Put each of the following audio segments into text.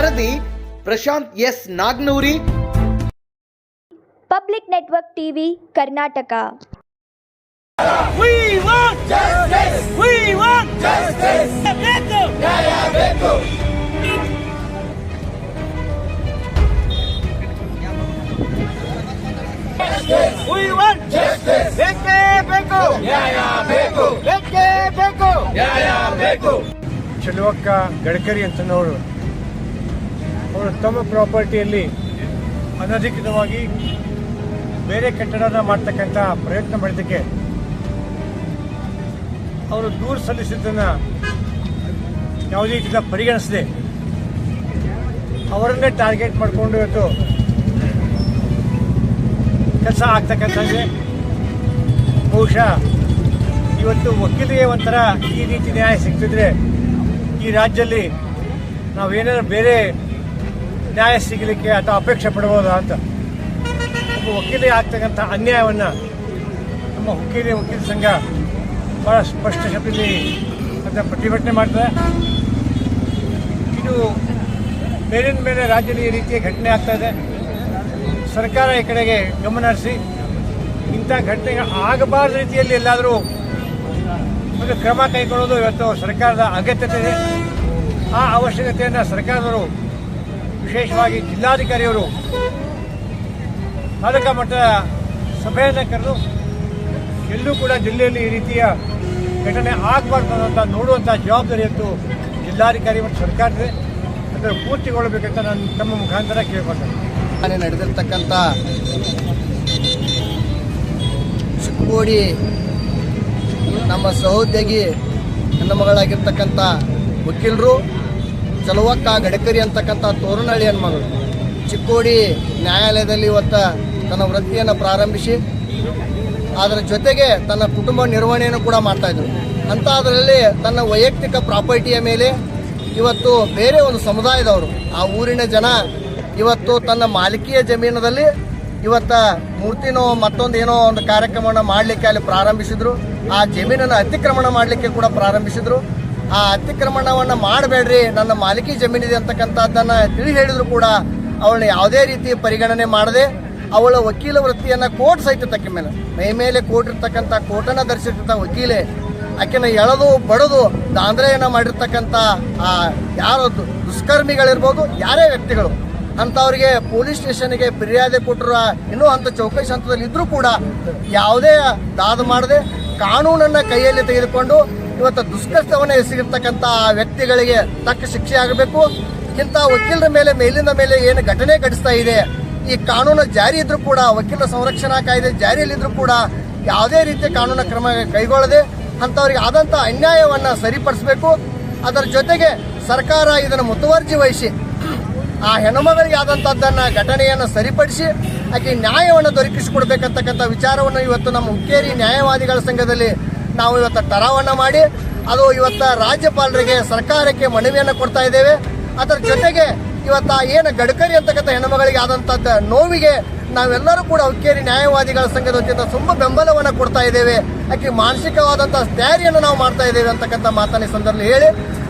ವರದಿ Prashanth S Nagnoori. Public network TV Karnataka. Chaluvakka Gadkari ಅಂತ ಅಂತನವರು ಅವರು ತಮ್ಮ ಪ್ರಾಪರ್ಟಿಯಲ್ಲಿ ಅನಧಿಕೃತವಾಗಿ ಬೇರೆ ಕಟ್ಟಡನ ಮಾಡ್ತಕ್ಕಂಥ ಪ್ರಯತ್ನ ಮಾಡಿದ್ದಕ್ಕೆ ಅವರು ದೂರು ಸಲ್ಲಿಸಿದ್ದನ್ನು ಯಾವುದೇ ರೀತಿಯಿಂದ ಪರಿಗಣಿಸದೆ, ಅವರನ್ನೇ ಟಾರ್ಗೆಟ್ ಮಾಡಿಕೊಂಡು ಇವತ್ತು ಕೆಲಸ ಆಗ್ತಕ್ಕಂಥದ್ದೇ. ಬಹುಶಃ ಇವತ್ತು ವಕೀಲಿಗೆ ಒಂಥರ ಈ ರೀತಿ ನ್ಯಾಯ ಸಿಗ್ತಿದ್ರೆ ಈ ರಾಜ್ಯದಲ್ಲಿ ನಾವೇನಾದ್ರು ಬೇರೆ ನ್ಯಾಯ ಸಿಗಲಿಕ್ಕೆ ಅಥವಾ ಅಪೇಕ್ಷೆ ಪಡ್ಬೋದಾ ಅಂತ. ಒಬ್ಬ ವಕೀಲಿ ಆಗ್ತಕ್ಕಂಥ ಅನ್ಯಾಯವನ್ನು ನಮ್ಮ ವಕೀಲಿ ವಕೀಲ ಸಂಘ ಭಾಳ ಸ್ಪಷ್ಟ ಶಬ್ದದಲ್ಲಿ ಅಂತ ಪ್ರತಿಭಟನೆ ಮಾಡ್ತದೆ. ಇದು ಮೇಲಿನ ಮೇಲೆ ರಾಜ್ಯದಲ್ಲಿ ಈ ರೀತಿಯ ಘಟನೆ ಆಗ್ತಾ ಇದೆ. ಸರ್ಕಾರ ಈ ಕಡೆಗೆ ಗಮನ ಹರಿಸಿ, ಇಂಥ ಘಟನೆಗಳು ಆಗಬಾರ್ದ ರೀತಿಯಲ್ಲಿ ಎಲ್ಲಾದರೂ ಒಂದು ಕ್ರಮ ಕೈಗೊಳ್ಳೋದು ಇವತ್ತು ಸರ್ಕಾರದ ಅಗತ್ಯತೆ ಇದೆ. ಆ ಅವಶ್ಯಕತೆಯನ್ನು ಸರ್ಕಾರದವರು ವಿಶೇಷವಾಗಿ ಜಿಲ್ಲಾಧಿಕಾರಿಯವರು ತಾಲೂಕಾ ಮಟ್ಟದ ಸಭೆಯನ್ನು ಕರೆದು ಎಲ್ಲೂ ಕೂಡ ಜಿಲ್ಲೆಯಲ್ಲಿ ಈ ರೀತಿಯ ಘಟನೆ ಆಗಬಾರ್ದು ಅಂತ ನೋಡುವಂಥ ಜವಾಬ್ದಾರಿ ಅಂತೂ ಜಿಲ್ಲಾಧಿಕಾರಿ ಮತ್ತು ಸರ್ಕಾರದೇ ಅದನ್ನು ಪೂರ್ತಿಗೊಳ್ಳಬೇಕಂತ ನಾನು ತಮ್ಮ ಮುಖಾಂತರ ಕೇಳ್ಕೊಳ್ತೇನೆ. ನಡೆದಿರ್ತಕ್ಕಂಥ ಚಿಕ್ಕೋಡಿ ನಮ್ಮ ಸಹೋದ್ಯೋಗಿ ಹೆಣ್ಣು ಮಗಳಾಗಿರ್ತಕ್ಕಂಥ ವಕೀಲರು ಚಲುವಕ್ಕ ಗಡಕರಿ ಅಂತಕ್ಕಂಥ ತೋರಣಹಳ್ಳಿ ಹೆಣ್ಮಗಳು ಚಿಕ್ಕೋಡಿ ನ್ಯಾಯಾಲಯದಲ್ಲಿ ಇವತ್ತು ತನ್ನ ವೃತ್ತಿಯನ್ನು ಪ್ರಾರಂಭಿಸಿ, ಅದರ ಜೊತೆಗೆ ತನ್ನ ಕುಟುಂಬ ನಿರ್ವಹಣೆಯನ್ನು ಕೂಡ ಮಾಡ್ತಾ ಇದ್ರು. ಅಂತ ಅದರಲ್ಲಿ ತನ್ನ ವೈಯಕ್ತಿಕ ಪ್ರಾಪರ್ಟಿಯ ಮೇಲೆ ಇವತ್ತು ಬೇರೆ ಒಂದು ಸಮುದಾಯದವರು, ಆ ಊರಿನ ಜನ ಇವತ್ತು ತನ್ನ ಮಾಲಿಕೀಯ ಜಮೀನದಲ್ಲಿ ಇವತ್ತ ಮೂರ್ತಿನೋ ಮತ್ತೊಂದು ಏನೋ ಒಂದು ಕಾರ್ಯಕ್ರಮವನ್ನು ಮಾಡಲಿಕ್ಕೆ ಅಲ್ಲಿ ಪ್ರಾರಂಭಿಸಿದ್ರು. ಆ ಜಮೀನನ್ನು ಅತಿಕ್ರಮಣ ಮಾಡಲಿಕ್ಕೆ ಕೂಡ ಪ್ರಾರಂಭಿಸಿದ್ರು. ಆ ಅತಿಕ್ರಮಣವನ್ನು ಮಾಡಬೇಡ್ರಿ. ನನ್ನ ಮಾಲಿಕಿ ಜಮೀನಿದೆ ಅಂತಕ್ಕಂಥದ್ದನ್ನು ತಿಳಿ ಹೇಳಿದ್ರು ಕೂಡ ಅವಳನ್ನ ಯಾವುದೇ ರೀತಿ ಪರಿಗಣನೆ ಮಾಡದೆ ಅವಳ ವಕೀಲ ವೃತ್ತಿಯನ್ನು ಕೋರ್ಟ್ ಸಹಿತ ತಕ್ಕ ಮೇಲೆ. ಮೈ ಮೇಲೆ ಕೋರ್ಟ್ ಇರ್ತಕ್ಕಂಥ ಕೋರ್ಟನ್ನು ಧರಿಸಿರ್ತಕ್ಕಂಥ ವಕೀಲೆ, ಆಕೆನ ಎಳೆದು ಬಡದು ದಾಂದ್ರೆಯನ್ನ ಮಾಡಿರ್ತಕ್ಕಂಥ ಆ ಯಾರು ದುಷ್ಕರ್ಮಿಗಳಿರ್ಬೋದು, ಯಾರೇ ವ್ಯಕ್ತಿಗಳು, ಅಂಥವ್ರಿಗೆ ಪೊಲೀಸ್ ಸ್ಟೇಷನ್ಗೆ ಫಿರ್ಯಾದೆ ಕೊಟ್ಟರು ಇನ್ನೂ ಅಂತ ಚೌಕಶಿ ಹಂತದಲ್ಲಿ ಇದ್ರೂ ಕೂಡ ಯಾವುದೇ ದಾದ ಮಾಡದೆ ಕಾನೂನನ್ನು ಕೈಯಲ್ಲಿ ತೆಗೆದುಕೊಂಡು ಇವತ್ತು ದುಷ್ಕೃತ್ಯವನ್ನು ಎಸಗಿರ್ತಕ್ಕಂಥ ವ್ಯಕ್ತಿಗಳಿಗೆ ತಕ್ಕ ಶಿಕ್ಷೆ ಆಗಬೇಕು. ಇಂಥ ವಕೀಲರ ಮೇಲೆ, ಮೇಲಿಂದ ಮೇಲೆ ಏನು ಘಟನೆ ಘಟಿಸ್ತಾ ಇದೆ, ಈ ಕಾನೂನು ಜಾರಿ ಇದ್ರೂ ಕೂಡ, ವಕೀಲರ ಸಂರಕ್ಷಣಾ ಕಾಯ್ದೆ ಜಾರಿಯಲ್ಲಿದ್ರೂ ಕೂಡ ಯಾವುದೇ ರೀತಿಯ ಕಾನೂನು ಕ್ರಮ ಕೈಗೊಳ್ಳದೆ ಅಂಥವ್ರಿಗೆ ಆದಂಥ ಅನ್ಯಾಯವನ್ನು ಸರಿಪಡಿಸಬೇಕು. ಅದರ ಜೊತೆಗೆ ಸರ್ಕಾರ ಇದನ್ನು ಮುತುವರ್ಜಿ ವಹಿಸಿ, ಆ ಹೆಣ್ಣುಮಗಳಿಗೆ ಆದಂಥದ್ದನ್ನು, ಘಟನೆಯನ್ನು ಸರಿಪಡಿಸಿ, ಆಕೆ ನ್ಯಾಯವನ್ನು ದೊರಕಿಸಿಕೊಡ್ಬೇಕಂತಕ್ಕಂಥ ವಿಚಾರವನ್ನು ಇವತ್ತು ನಮ್ಮ ಹುಕ್ಕೇರಿ ನ್ಯಾಯವಾದಿಗಳ ಸಂಘದಲ್ಲಿ ನಾವು ಇವತ್ತು ಟರಾವನ್ನ ಮಾಡಿ ಅದು ಇವತ್ತು ರಾಜ್ಯಪಾಲರಿಗೆ ಸರ್ಕಾರಕ್ಕೆ ಮನವಿಯನ್ನು ಕೊಡ್ತಾ ಇದ್ದೇವೆ. ಅದರ ಜೊತೆಗೆ ಇವತ್ತು ಏನು ಗಡ್ಕರಿ ಅಂತಕ್ಕಂಥ ಹೆಣ್ಣುಮಗಳಿಗೆ ಆದಂಥದ್ದು ನೋವಿಗೆ ನಾವೆಲ್ಲರೂ ಕೂಡ ಹುಕ್ಕೇರಿ ನ್ಯಾಯವಾದಿಗಳ ಸಂಘದ ವತಿಯಿಂದ ತುಂಬ ಬೆಂಬಲವನ್ನು ಕೊಡ್ತಾ ಇದ್ದೇವೆ. ಆಕೆ ಮಾನಸಿಕವಾದಂಥ ತಯಾರಿಯನ್ನು ನಾವು ಮಾಡ್ತಾ ಇದ್ದೇವೆ ಅಂತಕ್ಕಂಥ ಮಾತನ್ನ ಈ ಸಂದರ್ಭದಲ್ಲಿ ಹೇಳಿ.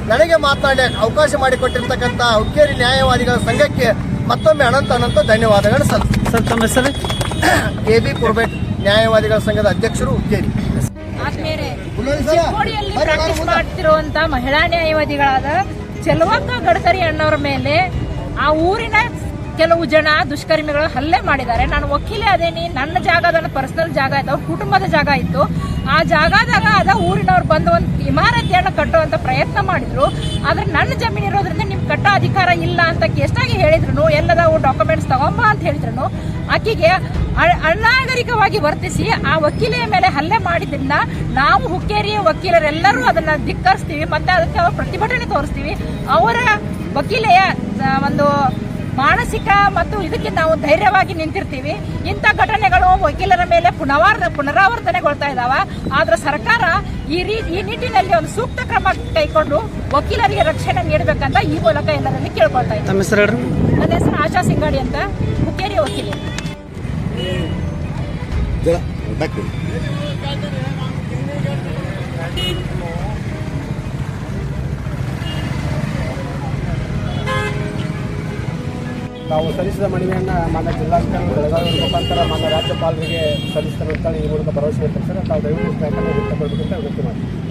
ನನಗೆ ಮಾತನಾಡಿ ಅವಕಾಶ ಮಾಡಿಕೊಟ್ಟಿರ್ತಕ್ಕಂಥ ಹುಕ್ಕೇರಿ ನ್ಯಾಯವಾದಿಗಳ ಸಂಘಕ್ಕೆ ಮತ್ತೊಮ್ಮೆ ಅನಂತ ಅನಂತ ಧನ್ಯವಾದಗಳು ಸರ್ ಸರ್ ತಮ್ಮ ಹೆಸರು? ಎ ಬಿ ಕುರ್ಬೇಟ್ ನ್ಯಾಯವಾದಿಗಳ ಸಂಘದ ಅಧ್ಯಕ್ಷರು ಹುಕ್ಕೇರಿ. ಆದ್ಮೇಲೆ ಚಿಕ್ಕೋಡಿಯಲ್ಲಿ ಪ್ರಾಕ್ಟೀಸ್ ಮಾಡ್ತಿರುವಂತ ಮಹಿಳಾ ನ್ಯಾಯವಾದಿಗಳಾದ ಚೆಲುವಕ್ಕ ಗಡ್ಕರಿ ಅಣ್ಣವ್ರ ಮೇಲೆ ಆ ಊರಿನ ಕೆಲವು ಜನ ದುಷ್ಕರ್ಮಿಗಳು ಹಲ್ಲೆ ಮಾಡಿದ್ದಾರೆ. ನಾನು ವಕೀಲೆ ಅದೇನಿ ನನ್ನ ಜಾಗ ನನ್ನ ಪರ್ಸನಲ್ ಜಾಗ ಇತ್ತು ಅವ್ರ ಕುಟುಂಬದ ಜಾಗ ಇತ್ತು ಆ ಜಾಗದಾಗ ಅದ ಊರಿನವ್ರು ಬಂದು ಒಂದು ಇಮಾರತಿಯನ್ನು ಕಟ್ಟುವಂತ ಪ್ರಯತ್ನ ಮಾಡಿದ್ರು. ಆದ್ರೆ ನನ್ನ ಜಮೀನು ಇರೋದ್ರಿಂದ ನಿಮ್ಗೆ ಕಟ್ಟೋ ಅಧಿಕಾರ ಇಲ್ಲ ಅಂತ ಎಷ್ಟಾಗಿ ಹೇಳಿದ್ರು ಎಲ್ಲದಾವು ಡಾಕ್ಯುಮೆಂಟ್ಸ್ ತಗೊಂಬ ಅಂತ ಹೇಳಿದ್ರು ಆಕೆಗೆ ಅನಾಗರಿಕವಾಗಿ ವರ್ತಿಸಿ ಆ ವಕೀಲೆಯ ಮೇಲೆ ಹಲ್ಲೆ ಮಾಡಿದ್ರಿಂದ ನಾವು ಹುಕ್ಕೇರಿಯ ವಕೀಲರೆಲ್ಲರೂ ಅದನ್ನ ಧಿಕ್ಕರಿಸ್ತೀವಿ, ಮತ್ತೆ ಅದಕ್ಕೆ ಪ್ರತಿಭಟನೆ ತೋರಿಸ್ತೀವಿ. ಅವರ ವಕೀಲೆಯ ಒಂದು ಮಾನಸಿಕ ಮತ್ತು ಇದಕ್ಕೆ ನಾವು ಧೈರ್ಯವಾಗಿ ನಿಂತಿರ್ತೀವಿ ಇಂಥ ಘಟನೆಗಳು ವಕೀಲರ ಮೇಲೆ ಪುನರಾವರ್ ಪುನರಾವರ್ತನೆಗೊಳ್ತಾ ಇದ್ದಾವೆ ಆದರೆ ಸರ್ಕಾರ ಈ ರೀ ಈ ನಿಟ್ಟಿನಲ್ಲಿ ಒಂದು ಸೂಕ್ತ ಕ್ರಮ ಕೈಗೊಂಡು ವಕೀಲರಿಗೆ ರಕ್ಷಣೆ ನೀಡಬೇಕಂತ ಈ ಮೂಲಕ ಎಲ್ಲರಲ್ಲಿ ಕೇಳ್ಕೊಳ್ತಾ ಇದ್ದಾರೆ ನನ್ನ ಹೆಸರು ಆಶಾ ಸಿಂಗಾಡಿ ಅಂತ ಹುಕ್ಕೇರಿ ವಕೀಲೆ ತಾವು ಸಲ್ಲಿಸಿದ ಮನವಿಯನ್ನು ಮಾನ್ಯ ಜಿಲ್ಲಾಧಿಕಾರಿ ಬೆಳಗಾವಿ ಮುಖಾಂತರ ಮಾನ್ಯ ರಾಜ್ಯಪಾಲರಿಗೆ ಸಲ್ಲಿಸ್ತಾರೆ ಅಂತ ಈ ಮೂಲಕ ಭರವಸೆ ಸರ್ ತಾವು ದಯವಿಟ್ಟು ವ್ಯಕ್ತಪಡಬೇಕು ಅಂತ ವಿನಂತಿ ಮಾಡ್ತೀನಿ.